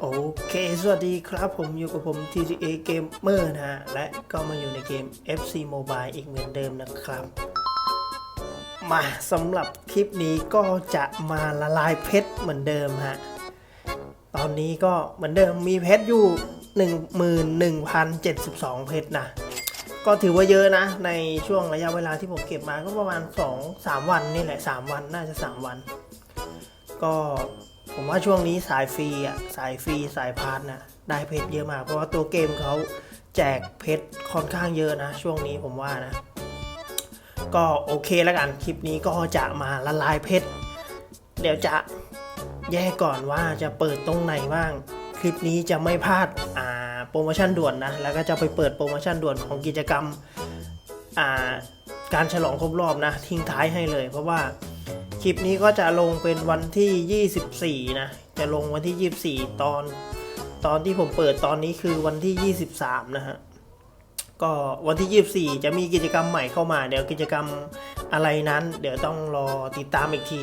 โอเค สวัสดีครับผมอยู่กับผม TGA Gamer นะฮะ และก็มาอยู่ในเกม FC Mobile อีกเหมือนเดิมนะครับ มาสำหรับคลิปนี้ก็จะมาละลายเพชรเหมือนเดิมฮะ ตอนนี้ก็เหมือนเดิมมีเพชรอยู่ 11,072 เพชรนะ ก็ถือว่าเยอะนะ ในช่วงระยะเวลาที่ผมเก็บมาก็ประมาณ 2-3 วันนี่แหละ 3 วันน่าจะ 3 วัน ก็ ผมว่าช่วงนี้สายฟรีอะสายฟรีสายพาร์ทนะได้เพชรเยอะมาก เพราะว่าตัวเกมเขาแจกเพชรค่อนข้างเยอะนะ ช่วงนี้ผมว่านะ ก็โอเคแล้วกัน คลิปนี้ก็จะมาละลายเพชรเดี๋ยวจะแยกก่อนว่าจะเปิดตรงไหนบ้าง คลิปนี้จะไม่พลาดอ่าโปรโมชั่นด่วนนะ แล้วก็จะไปเปิดโปรโมชั่นด่วนของกิจกรรมอ่าการฉลองครบรอบนะ ทิ้งท้ายให้เลย เพราะว่า คลิปนี้ก็จะลงเป็นวันที่ 24 นะ จะลงวันที่ 24 ตอน ตอนที่ผมเปิดตอนนี้คือวันที่ 23 นะฮะ ก็วันที่ 24 จะมีกิจกรรมใหม่เข้ามา เดี๋ยวกิจกรรมอะไรนั้น เดี๋ยวต้องรอติดตามอีกที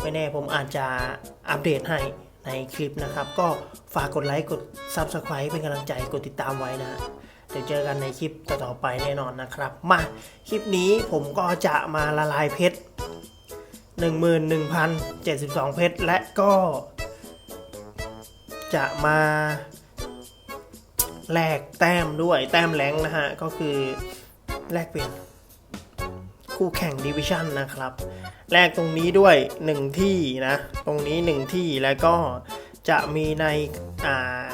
ไม่แน่ผมอาจจะอัปเดตให้ในคลิปนะครับ ก็ฝากกดไลค์กด Subscribe เป็นกำลังใจกดติดตามไว้นะฮะเดี๋ยวเจอกันในคลิปต่อๆไปแน่นอนนะครับ มา คลิปนี้ผมก็จะมาละลายเพชร 11,072 เพชร และก็ จะมาแลกแต้มด้วยแต้มแรงนะฮะ ก็คือแลกเป็นคู่แข่งดิวิชั่นนะครับ แลกตรงนี้ด้วย 1 ที่นะ ตรงนี้ 1 ที่แล้วก็จะมีในอ่า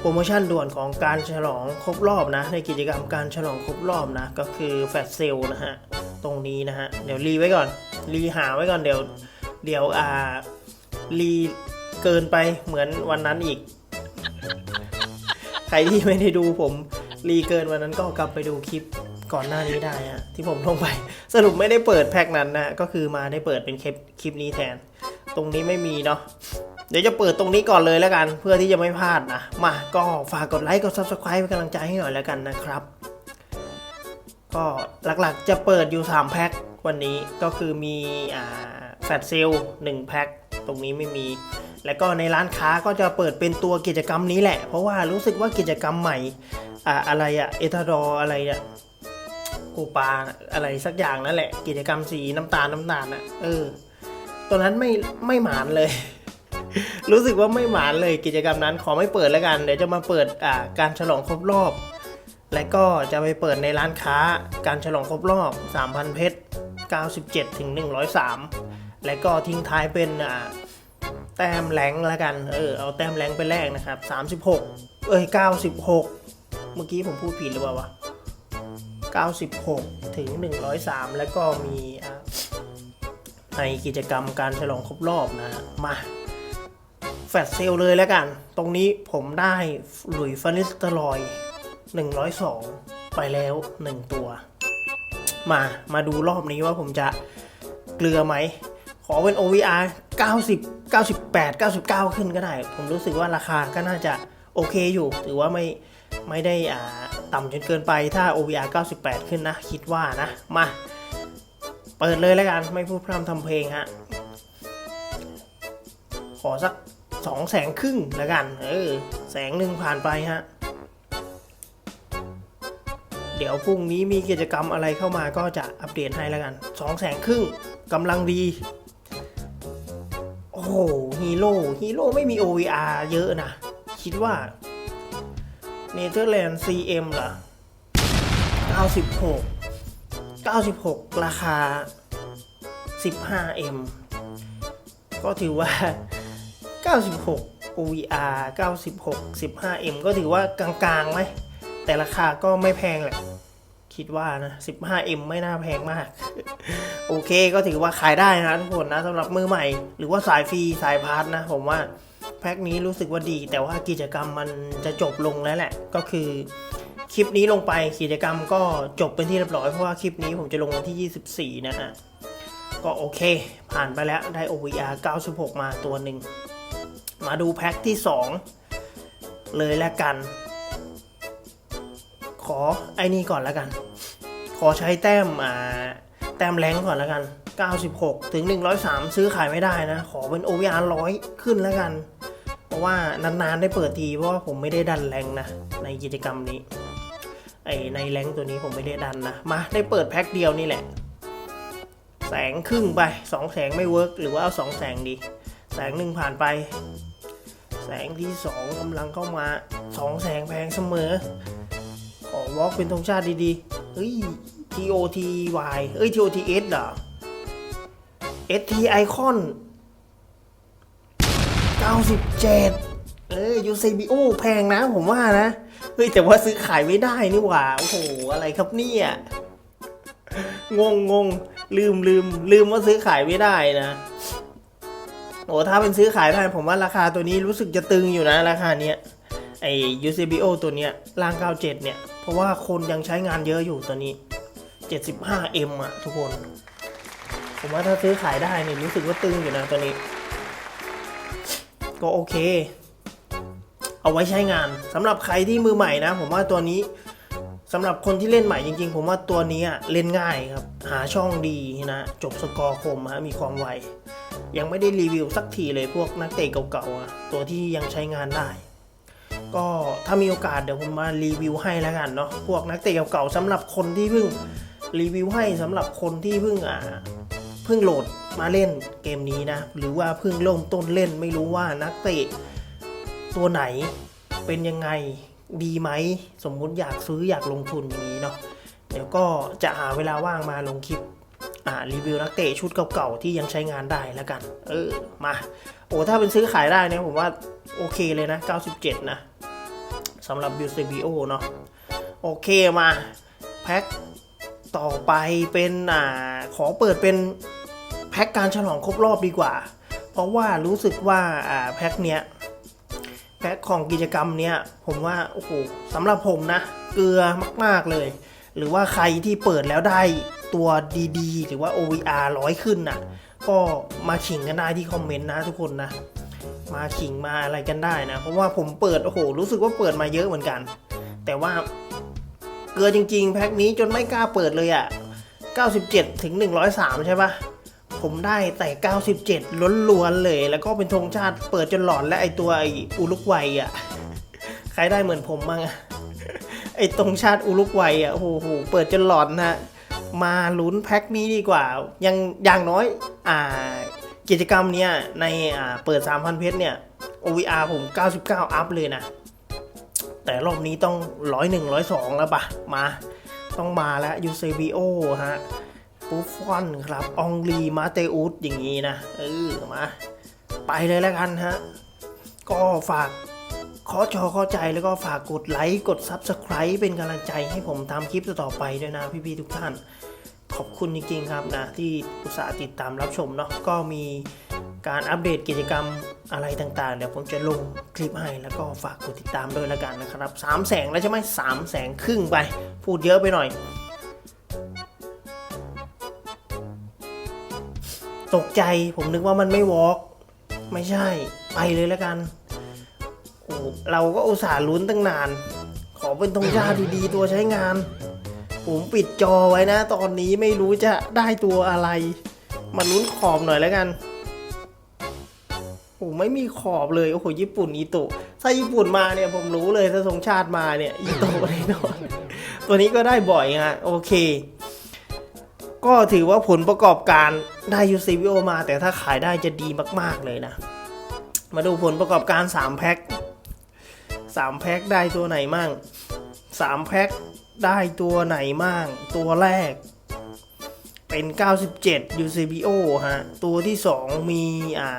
โปรโมชั่นด่วนของการฉลองครบรอบนะ ในกิจกรรมการฉลองครบรอบนะ ก็คือแฟตเซลนะฮะ ตรงนี้นะฮะ เดี๋ยวรีไว้ก่อน รีหาไว้ก่อนเดี๋ยว เดี๋ยวอ่ารีเกินไปเหมือนวันนั้นอีก ใครที่ไม่ได้ดูผมรีเกินวันนั้นก็กลับไปดูคลิปก่อนหน้านี้ได้ฮะที่ผมลงไป สรุปไม่ได้เปิดแพ็กนั้นนะก็คือมาได้เปิดเป็นคลิปคลิปนี้แทน ตรงนี้ไม่มีเนาะเดี๋ยวจะเปิดตรงนี้ก่อนเลยแล้วกัน เพื่อที่จะไม่พลาดนะมาก็ฝากกดไลค์กด subscribe เป็นกำลังใจให้หน่อยแล้วกันนะครับ ก็หลักๆจะเปิดอยู่ 3 แพ็ค วันนี้ก็คือมีอแฟตเซล1แพ็คตรงนี้ไม่มี แล้วก็ในร้านค้าก็จะเปิดเป็นตัวกิจกรรมนี้แหละ เพราะว่ารู้สึกว่ากิจกรรมใหม่อ่าอะไรอะเอทารออะไรอะกูปาอะไรสักอย่างนั่นแหละ กิจกรรมสีน้ำตาลน้ำตาลอะเออตัวนั้นไม่ไม่หมานเลย รู้สึกว่าไม่หมานเลยกิจกรรมนั้นขอไม่เปิดแล้วกัน เดี๋ยวจะมาเปิดอ่าการฉลองครบรอบและก็จะไปเปิดในร้านค้าการฉลองครบรอบ 3,000 เพชร 97 ถึง 103 และก็ทิ้งท้ายเป็นแต้มแรงแล้วกัน เออ เอาแต้มแรงไปแรกนะครับ 36 เอ้ย 96 เมื่อกี้ผมพูดผิดหรือเปล่าวะ 96 ถึง 103 แล้วก็มีในกิจกรรมการฉลองครบรอบนะ มาแฟตเซลเลยแล้วกัน ตรงนี้ผมได้หลุยฟานิสตรอย 102 ไปแล้ว 1 ตัว มามาดูรอบนี้ว่าผมจะเกลือไหม ขอเป็น OVR 90 98 99 ขึ้นก็ได้ ผมรู้สึกว่าราคาก็น่าจะโอเคอยู่ ถือว่าไม่ไม่ได้อ่าต่ำจนเกินไปถ้า OVR 98 ขึ้นนะ คิดว่านะ มาเปิดเลยแล้วกัน ไม่พูดพร่ำทำเพลงฮะ ขอสักสองแสงครึ่งแล้วกัน เออ แสงหนึ่งผ่านไปฮะ เดี๋ยวพรุ่งนี้มีกิจกรรมอะไรเข้ามาก็จะอัปเดตให้แล้วกันสองแสนครึ่งกำลังดี โอ้โหฮีโร่ฮีโร่ไม่มี OVR เยอะนะ คิดว่าเนเธอร์แลนด์ CM เหรอ 96 96 ราคา 15M ก็ถือว่า 96 OVR 96 15M ก็ถือว่ากลางๆไหม แต่ราคาก็ไม่แพงแหละ คิดว่านะ 15M ไม่น่าแพงมาก โอเคก็ถือว่าขายได้นะทุกคนนะสำหรับมือใหม่ หรือว่าสายฟรีสายพาร์ทนะ ผมว่าแพ็คนี้รู้สึกว่าดี แต่ว่ากิจกรรมมันจะจบลงแล้วแหละ ก็คือคลิปนี้ลงไปกิจกรรมก็จบเป็นที่เรียบร้อย เพราะว่าคลิปนี้ผมจะลงวันที่ 24 นะฮะ ก็โอเค ผ่านไปแล้วได้ OVR 96 มาตัวหนึ่ง มาดูแพ็คที่ 2 เลยแล้วกัน ขอไอ้นี่ก่อนแล้วกัน ขอใช้แต้มอ่าแต้มแรงก่อนแล้วกัน 96 ถึง 103 ซื้อขายไม่ได้นะ ขอเป็น OVR 100 ขึ้นแล้วกัน เพราะว่านานๆได้เปิดทีเพราะว่าผมไม่ได้ดันแรงนะ ในกิจกรรมนี้ไอในแรงตัวนี้ผมไม่ได้ดันนะ มาได้เปิดแพ็คเดียวนี่แหละ แสงครึ่งไปสองแสงไม่เวิร์กหรือว่าเอาสองแสงดี แสงหนึ่งผ่านไป แสงที่สองกำลังเข้ามาสองแสงแพงเสมอขอ วอล์กเป็นธงชาติดีๆ เฮ้ย TOTY เอ้ย TOTS เหรอ ST Icon 97 เออ UCBO แพงนะผมว่านะ เฮ้ย แต่ว่าซื้อขายไม่ได้นี่หว่า โอ้โห อะไรครับเนี่ย งงงงลืมลืมลืมว่าซื้อขายไม่ได้นะโอ้ถ้าเป็นซื้อขายได้ผมว่าราคาตัวนี้รู้สึกจะตึงอยู่นะ ราคาเนี้ยไอ้ UCBO ตัวเนี้ยล่าง 97 เนี่ย ราะว่าคนยังใช้งานเยอะอยู่ตัวนี้ 75M อะทุกคน ผมว่าถ้าซื้อขายได้เนี่ยรู้สึกว่าตึงอยู่นะตัวนี้ ก็โอเค เอาไว้ใช้งานสำหรับใครที่มือใหม่นะ ผมว่าตัวนี้สำหรับคนที่เล่นใหม่จริงๆ ผมว่าตัวนี้อะเล่นง่ายครับ หาช่องดีนะ จบสกอร์คมฮะมีความไว ยังไม่ได้รีวิวสักทีเลยพวกนักเตะเก่าๆตัวที่ยังใช้งานได้ ก็ถ้ามีโอกาสเดี๋ยวผมมารีวิวให้แล้วกันเนาะพวกนักเตะเก่าๆสำหรับคนที่เพิ่งรีวิวให้สำหรับคนที่เพิ่งอ่าเพิ่งโหลดมาเล่นเกมนี้นะ หรือว่าเพิ่งเริ่มต้นเล่นไม่รู้ว่านักเตะตัวไหนเป็นยังไงดีไหม สมมุติอยากซื้ออยากลงทุนอย่างนี้เนาะเดี๋ยวก็จะหาเวลาว่างมาลงคลิปอ่ารีวิวนักเตะชุดเก่าๆที่ยังใช้งานได้แล้วกัน เออมา โอ้ถ้าเป็นซื้อขายได้เนี่ยผมว่าโอเคเลยนะ 97 นะ สำหรับ b u c b o เนาะโอเคมา แพ็คต่อไปเป็นอ่าขอเปิดเป็นแพ็คการฉลองครบรอบดีกว่า เพราะว่ารู้สึกว่าอ่าแพ็คเนี้ยแพ็คของกิจกรรมเนี้ยผมว่าโอ้โหสำหรับผมนะ เกลือมาก ๆเลย หรือว่าใครที่เปิดแล้วได้ตัวดีๆ หรือว่า OVR ร้อยขึ้นน่ะ ก็มาขิงกันได้ที่คอมเมนต์นะทุกคนนะ มาขิงมาอะไรกันได้นะ เพราะว่าผมเปิด โอ้โห รู้สึกว่าเปิดมาเยอะเหมือนกัน แต่ว่าเกลือจริง ๆ แพ็คนี้จนไม่กล้าเปิดเลยอะ่ะ 97 ถึง 103 ใช่ปะผมได้แต่ 97 ล้วนๆเลย แล้วก็เป็นธงชาติเปิดจนหลอนและไอตัวไออุลุกวัยอะ่ะ ใครได้เหมือนผมบ้างไอธงชาติอุลุกวัยอะ่ะ โอ้โห เปิดจนหลอนนะ มาลุ้นแพ็คนี้ดีกว่า ยังอย่างน้อย อ่า กิจกรรมเนี้ยในอ่าเปิด 3,000 เพชรเนี่ย OVR ผม 99 อัพเลยนะ แต่รอบนี้ต้อง 101 102 แล้วปะมา ต้องมาแล้ว u c b o ฮะปูฟอนครับ องลีมาเตอุสอย่างนี้นะ เออ มา ไปเลยแล้วกันฮะ ก็ฝากขอชอเข้าใจแล้วก็ฝากกดไลค์ กด Subscribe เป็นกำลังใจให้ผมทำคลิปต่อไปด้วยนะพี่ๆทุกท่าน ขอบคุณจริงๆครับนะที่อุตส่าห์ติดตามรับชมเนาะก็มีการอัปเดตกิจกรรมอะไรต่างๆ เดี๋ยวผมจะลงคลิปให้แล้วก็ฝากกดติดตามด้วยล้วกันนะครับสามแสงแล้วใช่ไหมสามแสงครึ่งไป พูดเยอะไปหน่อย ตกใจผมนึกว่ามันไม่วอล์กไม่ใช่ไปเลยแล้วกันโอ้เราก็อุตส่าห์ลุ้นตั้งนาน ขอเป็นธงชาติดีๆตัวใช้งาน ผมปิดจอไว้นะ ตอนนี้ไม่รู้จะได้ตัวอะไร มาลุ้นขอบหน่อยแล้วกันโอ้ไม่มีขอบเลย โอ้โห ญี่ปุ่นอีโตะถ้าญี่ปุ่นมาเนี่ยผมรู้เลยถ้าทรงชาติมาเนี่ยอีโตะแน่นอน ตัวนี้ก็ได้บ่อยฮะโอเค ก็ถือว่าผลประกอบการได้ UCVO มา แต่ถ้าขายได้จะดีมาก ๆ เลยนะ มาดูผลประกอบการ 3 แพ็ค3 แพ็คได้ตัวไหนมั่ง 3 แพ็ค ได้ตัวไหนมั่งตัวแรก เป็น 97 UCBO ฮะ ตัวที่ 2 มี อ่า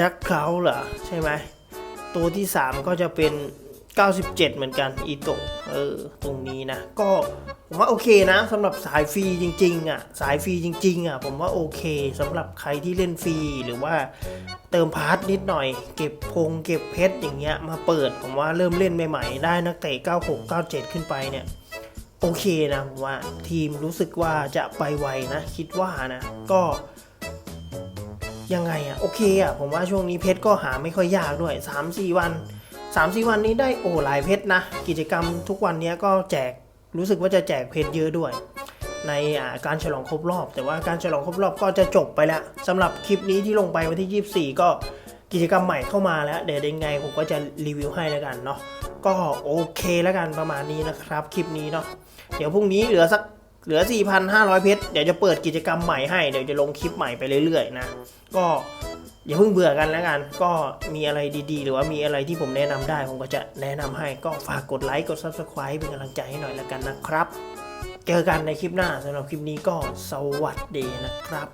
ดักคลาเหรอ ใช่ไหม ตัวที่ 3 ก็จะเป็น 97 เหมือนกัน อีโตะเออ ตรงนี้นะ ก็ผมว่าโอเคนะสำหรับสายฟรีจริงๆอะสายฟรีจริงๆอะผมว่าโอเคสำหรับใครที่เล่นฟรีหรือว่าเติมพาร์ทนิดหน่อย เก็บพงเก็บเพชรอย่างเงี้ยมาเปิด ผมว่าเริ่มเล่นใหม่ๆ ได้นักเตะ96 97 ขึ้นไปเนี่ย โอเคนะผมว่าทีมรู้สึกว่าจะไปไวนะ คิดว่านะ ก็ ยังไงอะโอเคอะผมว่าช่วงนี้เพชรก็หาไม่ค่อยยากด้วย 3-4 วัน 3-4 วันนี้ได้โอ้หลายเพชรนะ กิจกรรมทุกวันนี้ก็แจกรู้สึกว่าจะแจกเพชรเยอะด้วย ในาการฉลองครบรอบ แต่ว่าการฉลองครบรอบก็จะจบไปแล้วสำหรับคลิปนี้ที่ลงไปวันที่ 24 ก็ กิจกรรมใหม่เข้ามาแล้ว เดี๋ยวยังไงผมก็จะรีวิวให้แล้วกันเนาะก็โอเคแล้วกันประมาณนี้นะครับคลิปนี้เนาะเดี๋ยวพรุ่งนี้เหลือสักเหลือ 4,500 เพชรเดี๋ยวจะเปิดกิจกรรมใหม่ให้เดี๋ยวจะลงคลิปใหม่ไปเรื่อยๆนะก็อย่าเพิ่งเบื่อกันแล้วกัน ก็มีอะไรดีๆ หรือว่ามีอะไรที่ผมแนะนำได้ ผมก็จะแนะนำให้ก็ฝากกดไลค์กด Subscribe เป็นกำลังใจให้หน่อยแล้วกันนะครับ เจอกันในคลิปหน้าสำหรับคลิปนี้ก็สวัสดีนะครับ